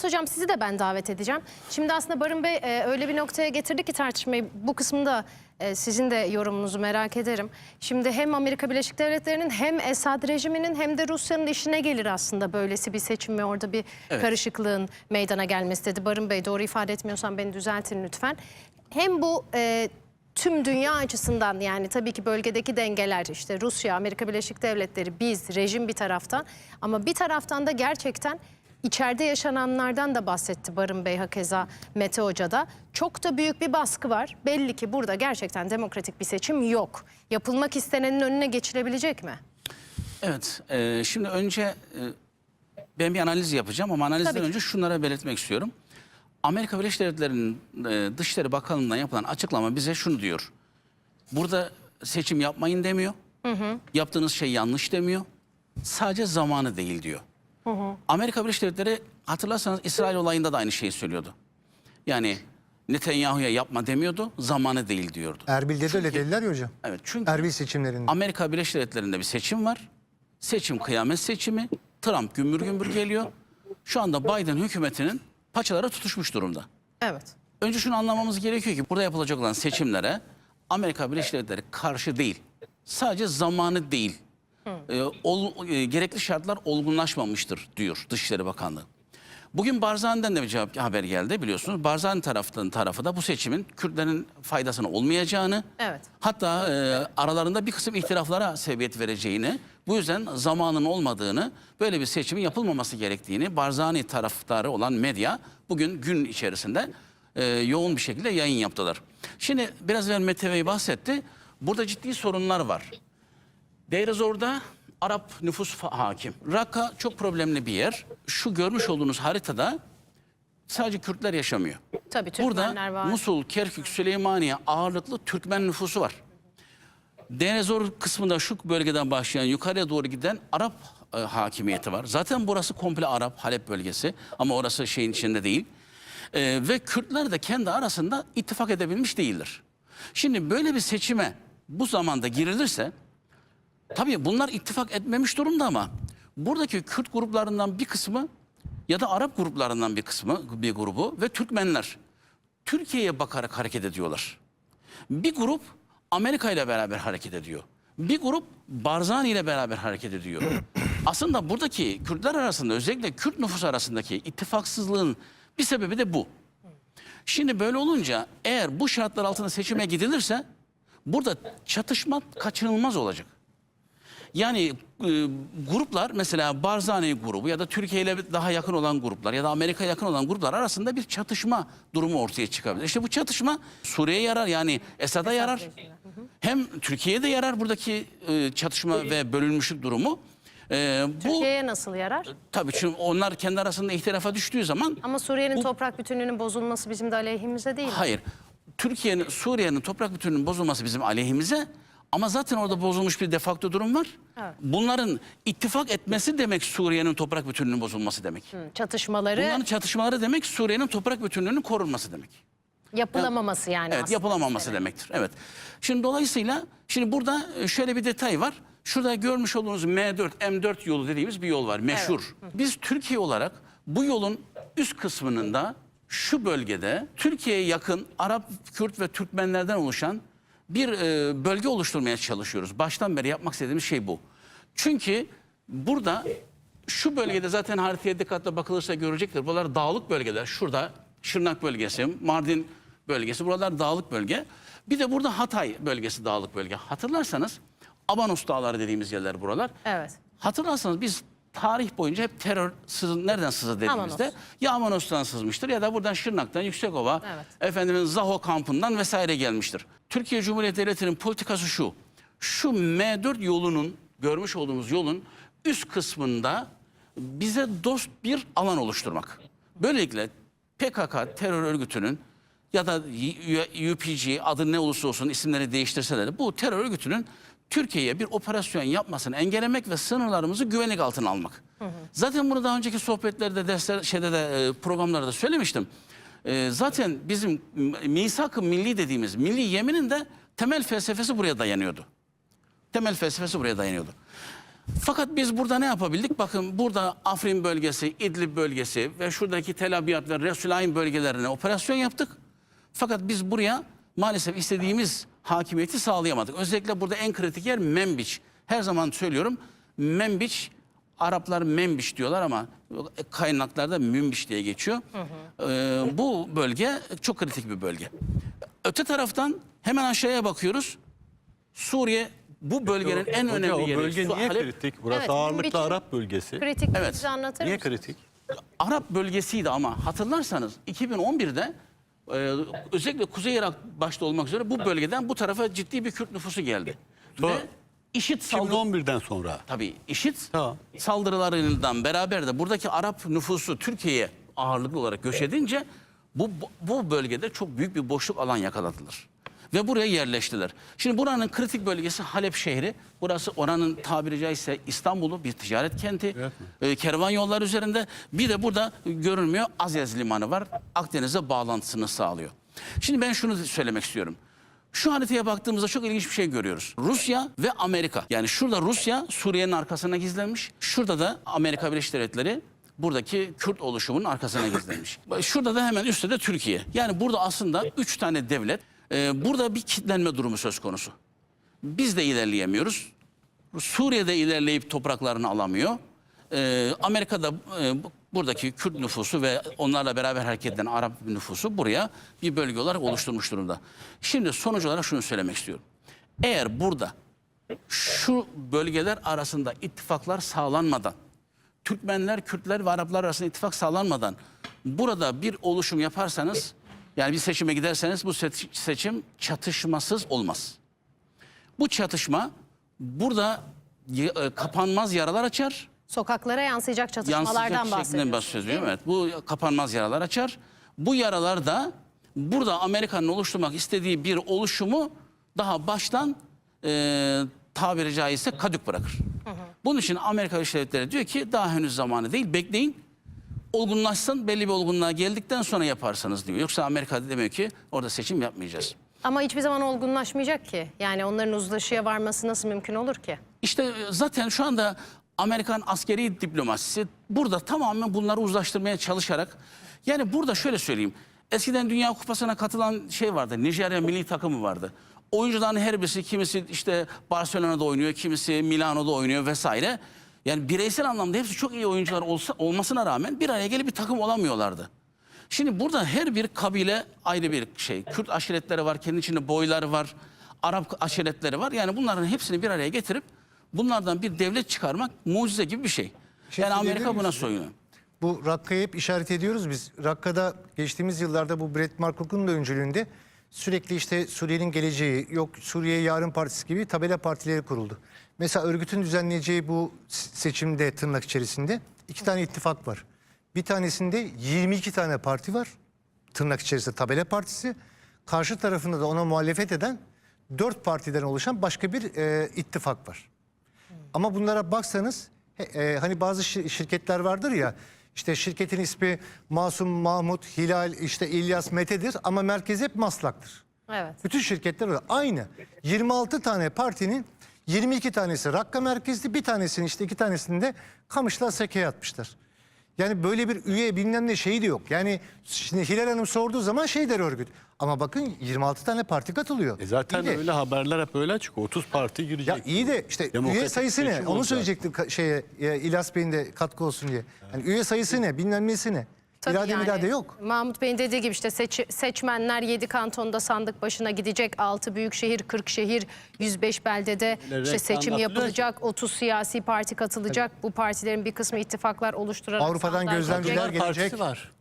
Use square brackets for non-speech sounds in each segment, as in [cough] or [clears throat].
İlyas Hocam sizi de ben davet edeceğim. Şimdi aslında Barın Bey e, öyle bir noktaya getirdi ki tartışmayı bu kısmında e, sizin de yorumunuzu merak ederim. Şimdi hem Amerika Birleşik Devletleri'nin hem Esad rejiminin hem de Rusya'nın işine gelir aslında böylesi bir seçim ve orada bir Evet. karışıklığın meydana gelmesi dedi. Barın Bey doğru ifade etmiyorsam beni düzeltin lütfen. Hem bu e, tüm dünya açısından yani tabii ki bölgedeki dengeler işte Rusya, Amerika Birleşik Devletleri, biz, rejim bir taraftan ama bir taraftan da gerçekten içeride yaşananlardan da bahsetti Barın Bey hakeza Mete Hoca da. Çok da büyük bir baskı var. Belli ki burada gerçekten demokratik bir seçim yok. Yapılmak istenenin önüne geçilebilecek mi? Evet, e, şimdi önce e, ben bir analiz yapacağım ama analizden Tabii önce şunlara belirtmek istiyorum. Amerika Birleşik Devletleri'nin e, Dışişleri Bakanlığı'ndan yapılan açıklama bize şunu diyor. Burada seçim yapmayın demiyor. Yaptığınız şey yanlış demiyor. Sadece zamanı değil diyor. Amerika Birleşik Devletleri hatırlarsanız İsrail olayında da aynı şeyi söylüyordu. Yani Netanyahu'ya yapma demiyordu, zamanı değil diyordu. Erbil'de de öyle dediler ya hocam. Evet çünkü Erbil seçimlerinde. Amerika Birleşik Devletleri'nde bir seçim var. Seçim kıyamet seçimi. Trump gümbür gümbür geliyor. Şu anda Biden hükümetinin paçaları tutuşmuş durumda. Evet. Önce şunu anlamamız gerekiyor ki burada yapılacak olan seçimlere Amerika Birleşik Devletleri karşı değil. Sadece zamanı değil. Ee, ol- e, gerekli şartlar olgunlaşmamıştır diyor Dışişleri Bakanlığı. Bugün Barzani'den de bir cevap haber geldi biliyorsunuz. Barzani taraftan tarafı da bu seçimin Kürtlerin faydasına olmayacağını, Evet. hatta e, aralarında bir kısım ihtilaflara sebebiyet vereceğini, bu yüzden zamanın olmadığını, böyle bir seçimin yapılmaması gerektiğini Barzani taraftarı olan medya bugün gün içerisinde e, yoğun bir şekilde yayın yaptılar. Şimdi biraz evvel Mete Bey bahsetti. Burada ciddi sorunlar var. Deir ez-Zor'da Arap nüfus hakim. Raqqa çok problemli bir yer. Şu görmüş olduğunuz haritada sadece Kürtler yaşamıyor. Tabii Türkmenler Burada var. Musul, Kerkük, Süleymaniye ağırlıklı Türkmen nüfusu var. Denezor kısmında şu bölgeden başlayan yukarıya doğru giden Arap e, hakimiyeti var. Zaten burası komple Arap, Halep bölgesi ama orası şeyin içinde değil. E, ve Kürtler de kendi arasında ittifak edebilmiş değildir. Şimdi böyle bir seçime bu zamanda girilirse tabii bunlar ittifak etmemiş durumda ama buradaki Kürt gruplarından bir kısmı ya da Arap gruplarından bir kısmı, bir grubu ve Türkmenler Türkiye'ye bakarak hareket ediyorlar. Bir grup Amerika ile beraber hareket ediyor. Bir grup Barzani ile beraber hareket ediyor. [clears throat] Aslında buradaki Kürtler arasında özellikle Kürt nüfus arasındaki ittifaksızlığın bir sebebi de bu. Şimdi böyle olunca eğer bu şartlar altında seçime gidilirse burada çatışma kaçınılmaz olacak. Yani e, gruplar mesela Barzani grubu ya da Türkiye ile daha yakın olan gruplar ya da Amerika'ya yakın olan gruplar arasında bir çatışma durumu ortaya çıkabilir. İşte bu çatışma Suriye'ye yarar yani Esad'a yarar. Hem Türkiye'ye de yarar buradaki e, çatışma ve bölünmüşlük durumu. E, bu Türkiye'ye nasıl yarar? tabii çünkü onlar kendi arasında ihtilafa düştüğü zaman Ama Suriye'nin toprak bütünlüğünün bozulması bizim de aleyhimize değil. mi? Hayır. Türkiye'nin, Suriye'nin toprak bütünlüğünün bozulması bizim aleyhimize. Ama zaten orada bozulmuş bir defakto durum var. Evet. Bunların ittifak etmesi demek Suriye'nin toprak bütünlüğünün bozulması demek. Hı, Çatışmaları Bunların çatışmaları demek Suriye'nin toprak bütünlüğünün korunması demek. yapılamaması yani Evet, aslında. yapılamaması demektir. Evet. Şimdi dolayısıyla şimdi burada e, şöyle bir detay var. Şurada görmüş olduğunuz M4, M4 yolu dediğimiz bir yol var. Meşhur. Biz Türkiye olarak bu yolun üst kısmının da şu bölgede Türkiye'ye yakın Arap, Kürt ve Türkmenlerden oluşan bir e, bölge oluşturmaya çalışıyoruz. Baştan beri yapmak istediğimiz şey bu. Çünkü burada şu bölgede zaten haritaya dikkatle bakılırsa görecektir. Buralar dağlık bölgeler. Şurada Şırnak bölgesi, Mardin bölgesi. Buralar dağlık bölge. Bir de burada Hatay bölgesi dağlık bölge. Hatırlarsanız Abanos Dağları dediğimiz yerler buralar. Evet. Hatırlarsanız biz tarih boyunca hep terör sızı, nereden sızı dediğimizde Amanos. ya Amanos'tan sızmıştır ya da buradan Şırnak'tan, Yüksekova, Evet. efendimin Zaho kampından vesaire gelmiştir. Türkiye Cumhuriyeti Devleti'nin politikası şu. Şu M4 yolunun, görmüş olduğumuz yolun üst kısmında bize dost bir alan oluşturmak. Böylelikle PKK terör örgütünün ya da UPG adı ne olursa olsun isimleri değiştirseler de bu terör örgütünün Türkiye'ye bir operasyon yapmasını engellemek ve sınırlarımızı güvenlik altına almak. Zaten bunu daha önceki sohbetlerde, dersler, şeyde de e, programlarda söylemiştim. E, zaten bizim misak-ı milli dediğimiz milli yeminin de temel felsefesi buraya dayanıyordu. Temel felsefesi buraya dayanıyordu. Fakat biz burada ne yapabildik? Bakın burada Afrin bölgesi, İdlib bölgesi ve şuradaki Tel Abyad ve Resulayn bölgelerine operasyon yaptık. Fakat biz buraya maalesef istediğimiz hakimiyeti sağlayamadık. Özellikle burada en kritik yer Membiç. Her zaman söylüyorum Membiç, Araplar Membiç diyorlar ama kaynaklarda Münbiç diye geçiyor. Ee, bu bölge çok kritik bir bölge. Öte taraftan hemen aşağıya bakıyoruz. Suriye bu bölgenin en Hoca, önemli o yeri. bölge Su- niye Halep- kritik? Burası Evet, ağırlıklı Münbiç'in- Arap bölgesi. Kritik Evet. anlatır Niye kritik? Arap bölgesiydi ama hatırlarsanız 2011'de e, özellikle Kuzey Irak başta olmak üzere bu bölgeden bu tarafa ciddi bir Kürt nüfusu geldi. Sonra- Ve IŞİD saldırı 2011'den sonra. tabii IŞİD Tamam. saldırılarından beraber de buradaki Arap nüfusu Türkiye'ye ağırlıklı olarak göç edince bu bu bölgede çok büyük bir boşluk alan yakaladılar. Ve buraya yerleştiler. Şimdi buranın kritik bölgesi Halep şehri. Burası oranın tabiri caizse İstanbul'u bir ticaret kenti. Ee, kervan yolları üzerinde. Bir de burada görünmüyor Azyaz Limanı var. Akdeniz'e bağlantısını sağlıyor. Şimdi ben şunu söylemek istiyorum. Şu haritaya baktığımızda çok ilginç bir şey görüyoruz. Rusya ve Amerika. Yani şurada Rusya Suriye'nin arkasına gizlenmiş. Şurada da Amerika Birleşik Devletleri buradaki Kürt oluşumunun arkasına gizlenmiş. Şurada da hemen üstte de Türkiye. Yani burada aslında üç tane devlet. E, burada bir kitlenme durumu söz konusu. Biz de ilerleyemiyoruz. Suriye'de ilerleyip topraklarını alamıyor. Ee, Amerika'da e, bu- buradaki Kürt nüfusu ve onlarla beraber hareket eden Arap nüfusu buraya bir bölge olarak oluşturmuş durumda. Şimdi sonuç olarak şunu söylemek istiyorum. Eğer burada şu bölgeler arasında ittifaklar sağlanmadan, Türkmenler, Kürtler ve Araplar arasında ittifak sağlanmadan burada bir oluşum yaparsanız, yani bir seçime giderseniz bu seç- seçim çatışmasız olmaz. Bu çatışma burada e, kapanmaz yaralar açar. Sokaklara yansıyacak çatışmalardan Yansıyacak şeklinden bahsediyorsun. bahsediyorum. Evet. Bu kapanmaz yaralar açar. Bu yaralar da burada Amerika'nın oluşturmak istediği bir oluşumu daha baştan e, tabiri caizse kadük bırakır. Bunun için Amerika Birleşik Devletleri diyor ki daha henüz zamanı değil bekleyin. Olgunlaşsın belli bir olgunluğa geldikten sonra yaparsanız diyor. Yoksa Amerika demiyor ki orada seçim yapmayacağız. Ama hiçbir zaman olgunlaşmayacak ki. Yani onların uzlaşıya varması nasıl mümkün olur ki? İşte e, zaten şu anda Amerikan askeri diplomasisi burada tamamen bunları uzlaştırmaya çalışarak yani burada şöyle söyleyeyim. Eskiden Dünya Kupası'na katılan şey vardı. Nijerya milli takımı vardı. Oyuncuların her birisi kimisi işte Barcelona'da oynuyor, kimisi Milano'da oynuyor vesaire. Yani bireysel anlamda hepsi çok iyi oyuncular olsa, olmasına rağmen bir araya gelip bir takım olamıyorlardı. Şimdi burada her bir kabile ayrı bir şey. Kürt aşiretleri var, kendi içinde boyları var, Arap aşiretleri var. Yani bunların hepsini bir araya getirip bunlardan bir devlet çıkarmak mucize gibi bir şey. şey yani Amerika buna soyunuyor. Bu Rakka'yı hep işaret ediyoruz biz. Rakka'da geçtiğimiz yıllarda bu Brett Markuk'un da öncülüğünde sürekli işte Suriye'nin geleceği, yok Suriye Yarın Partisi gibi tabela partileri kuruldu. Mesela örgütün düzenleyeceği bu seçimde tırnak içerisinde iki tane ittifak var. Bir tanesinde 22 tane parti var. Tırnak içerisinde tabela partisi. Karşı tarafında da ona muhalefet eden dört partiden oluşan başka bir e, ittifak var. Ama bunlara baksanız e, hani bazı şir- şirketler vardır ya işte şirketin ismi Masum Mahmut, Hilal, işte İlyas Mete'dir ama merkezi hep Maslak'tır. Evet. Bütün şirketler öyle. Aynı. 26 tane partinin 22 tanesi Rakka merkezli, bir tanesini işte iki tanesini de Kamış'la Seke'ye atmışlar. Yani böyle bir üye bilmem ne şeyi de yok. Yani şimdi Hilal Hanım sorduğu zaman şey der örgüt. Ama bakın 26 tane parti katılıyor. E zaten İyi de- öyle haberler hep öyle çıkıyor. 30 parti girecek. ya iyi de işte üye Demokratik sayısı ne? Onu olacak. söyleyecektim ka- şeye e, İlyas Bey'in de katkı olsun diye. Yani üye sayısı ne? Bilmem nesi ne? Tabii irade yani, irade yok. Mahmut Bey'in dediği gibi işte seç- seçmenler 7 kantonda sandık başına gidecek. 6 büyük şehir, 40 şehir, 105 beldede Öyle işte seçim yapılacak. 30 siyasi parti katılacak. Bu partilerin bir kısmı ittifaklar oluşturarak Avrupa'dan gözlemciler gelecek. Partisi var.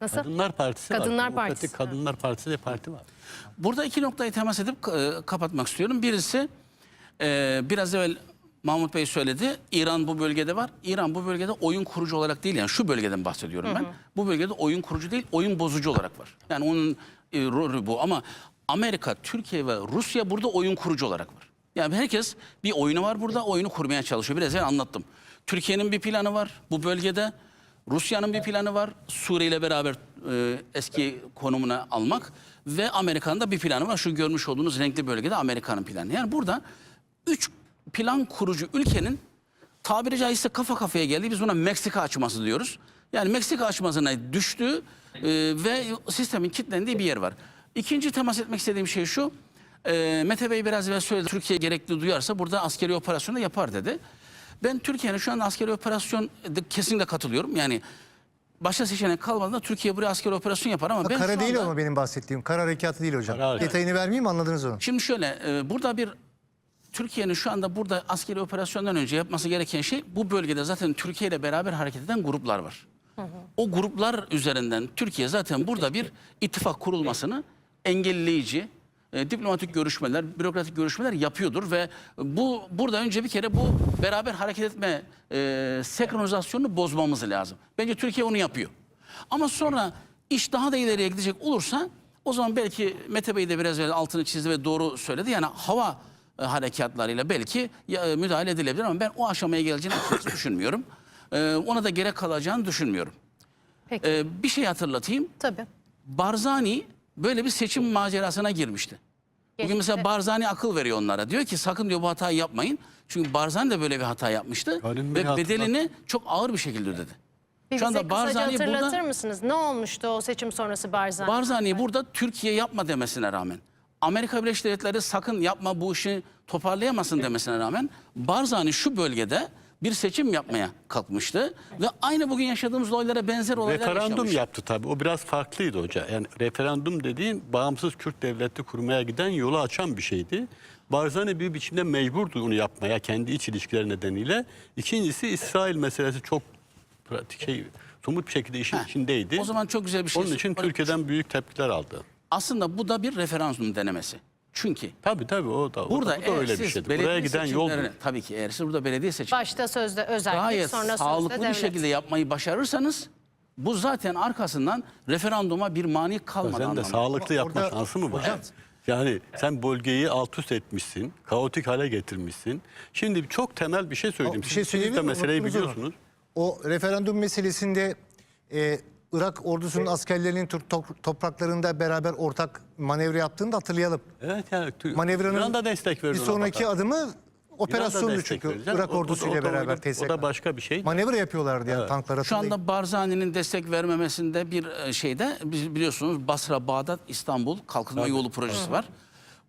Nasıl? Kadınlar Partisi var. Kadınlar Demokratik Partisi. Kadınlar Partisi de parti var. Burada iki noktayı temas edip e, kapatmak istiyorum. Birisi e, biraz evvel Mahmut Bey söyledi. İran bu bölgede var. İran bu bölgede oyun kurucu olarak değil yani şu bölgeden bahsediyorum ben. Bu bölgede oyun kurucu değil, oyun bozucu olarak var. Yani onun e, rolü bu ama Amerika, Türkiye ve Rusya burada oyun kurucu olarak var. Yani herkes bir oyunu var burada, oyunu kurmaya çalışıyor. Biraz evvel anlattım. Türkiye'nin bir planı var bu bölgede. Rusya'nın bir planı var. Suriye ile beraber e, eski konumuna almak ve Amerika'nın da bir planı var. Şu görmüş olduğunuz renkli bölgede Amerika'nın planı. Yani burada üç plan kurucu ülkenin tabiri caizse kafa kafaya geldi. Biz buna Meksika açması diyoruz. Yani Meksika açmasına düştü e, ve sistemin kilitlendiği bir yer var. İkinci temas etmek istediğim şey şu. E, Mete Bey biraz evvel söyledi. Türkiye gerekli duyarsa burada askeri operasyonu da yapar dedi. Ben Türkiye'nin şu anda askeri operasyon de kesinlikle katılıyorum. Yani başka seçenek kalmadığında Türkiye buraya askeri operasyon yapar ama ben Kara değil anda- ama benim bahsettiğim. Kara harekatı değil hocam. Kara. Detayını vermeyeyim anladınız onu. Şimdi şöyle e, burada bir Türkiye'nin şu anda burada askeri operasyondan önce yapması gereken şey bu bölgede zaten Türkiye ile beraber hareket eden gruplar var. O gruplar üzerinden Türkiye zaten burada bir ittifak kurulmasını engelleyici e, diplomatik görüşmeler, bürokratik görüşmeler yapıyordur ve bu burada önce bir kere bu beraber hareket etme e, senkronizasyonunu bozmamız lazım. Bence Türkiye onu yapıyor. Ama sonra iş daha da ileriye gidecek olursa o zaman belki Mete Bey de biraz evvel altını çizdi ve doğru söyledi. Yani hava e, harekatlarıyla belki e, müdahale edilebilir ama ben o aşamaya geleceğini düşünmüyorum. E, ona da gerek kalacağını düşünmüyorum. Peki. E, bir şey hatırlatayım. Tabii. Barzani böyle bir seçim macerasına girmişti. Bugün mesela Barzani akıl veriyor onlara. Diyor ki sakın diyor bu hatayı yapmayın. Çünkü Barzani de böyle bir hata yapmıştı. Halim Bey ve bedelini çok ağır bir şekilde ödedi. Bir Şu anda Barzani burada- hatırlatır mısınız? Ne olmuştu o seçim sonrası Barzani? Barzani burada Türkiye yapma demesine rağmen, Amerika Birleşik Devletleri sakın yapma bu işi toparlayamasın demesine rağmen Barzani şu bölgede bir seçim yapmaya kalkmıştı ve aynı bugün yaşadığımız olaylara benzer olaylar Referandum yaşamış. yaptı tabii. O biraz farklıydı hoca. Yani referandum dediğin bağımsız Kürt devleti kurmaya giden yolu açan bir şeydi. Barzani bir biçimde mecburdu onu yapmaya kendi iç ilişkileri nedeniyle. İkincisi İsrail meselesi çok pratik şey somut bir şekilde işin içindeydi. O zaman çok güzel bir şey Onun için. Türkiye'den büyük tepkiler aldı. Aslında bu da bir referandum denemesi. Çünkü Tabii tabii o da, o burada da, bu da eğer öyle bir siz şeydi. Buraya giden yol seçimlerini- tabii ki eğer siz burada belediye seçim Başta sözde özellik, gayet sonra sözde sağlıklı bir devlet. şekilde yapmayı başarırsanız bu zaten arkasından referanduma bir mani kalmadan Sen de sağlıklı yapma orada- şansı mı var? Hocam- Yani sen bölgeyi alt üst etmişsin, kaotik hale getirmişsin. Şimdi çok temel bir şey söyleyeyim. Bir şey Siz söyleyebilir de meseleyi Unuttunuz onu. biliyorsunuz. O referandum meselesinde e, Irak ordusunun askerlerinin Türk topraklarında beraber ortak manevra yaptığını da hatırlayalım. Evet yani Manevranın İran da destek bir verdi ona sonraki adımı operasyondu çünkü. Yani Irak ordusuyla beraber TSK. O da başka bir şey. Manevra yapıyorlardı yani tanklar Şu anda Barzani'nin destek vermemesinde bir e, şeyde biz biliyorsunuz Basra, Bağdat, İstanbul kalkınma yolu projesi var.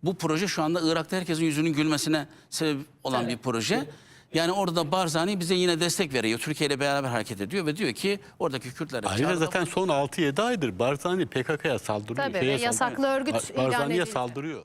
Bu proje şu anda Irak'ta herkesin yüzünün gülmesine sebep olan bir proje. Yani orada Barzani bize yine destek veriyor. Türkiye ile beraber hareket ediyor ve diyor ki oradaki Kürtlere Ayrıca zaten son 6-7 aydır Barzani PKK'ya saldırıyor. Tabii, şeye yasaklı saldırıyor. örgüt ilan Barzani'ye edildi. saldırıyor.